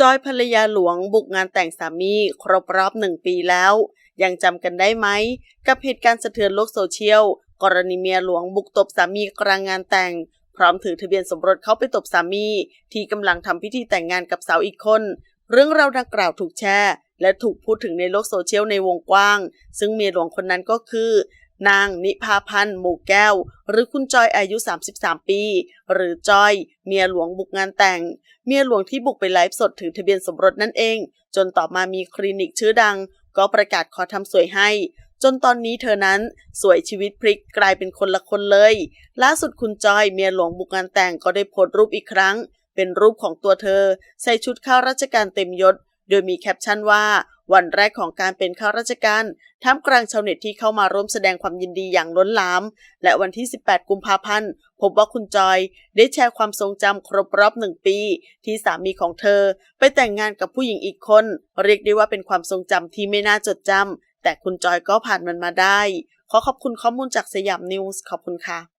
จอยภรรยาหลวงบุกงานแต่งสามีครบรอบหนึ่งปีแล้ว ยังจำกันได้ไหม กับเหตุการณ์สะเทือนโลกโซเชียล กรณีเมียหลวงบุกตบสามีกลางงานแต่ง พร้อมถือทะเบียนสมรสเข้าไปตบสามี ที่กำลังทำพิธีแต่งงานกับสาวอีกคน เรื่องราวดังกล่าวถูกแชร์และถูกพูดถึงในโลกโซเชียลในวงกว้าง ซึ่งเมียหลวงคนนั้นก็คือ นางนิพาพันธ์หมู่แก้ว หรือคุณจอยอายุ 33 ปี หรือจอย เมียหลวงบุกงานแต่ง เมียหลวงที่บุกไปไลฟ์สดถือทะเบียนสมรสนั่นเอง จนต่อมามีคลินิกชื่อดัง ก็ประกาศขอทำสวยให้ จนตอนนี้เธอนั้นสวยชีวิตพลิกกลายเป็นคนละคนเลย ล่าสุดคุณจอยเมียหลวงบุกงานแต่งก็ได้โพสต์รูปอีกครั้ง เป็นรูปของตัวเธอ ใส่ชุดข้าราชการเต็มยศ โดยมีแคปชั่นว่า วันแรกของการเป็นข้าราชการท่ามกลางชาวเน็ตที่เข้ามาร่วมแสดงความยินดีอย่างล้นหลาม และวันที่ 18 กุมภาพันธ์ พบว่าคุณจอย ได้แชร์ความทรงจำครบรอบหนึ่งปี ที่สามีของเธอ ไปแต่งงานกับผู้หญิงอีกคน เรียกได้ว่าเป็นความทรงจำที่ไม่น่าจดจำแต่คุณจอยก็ผ่านมันมาได้ ขอขอบคุณข้อมูลจากสยามนิวส์ขอบคุณค่ะ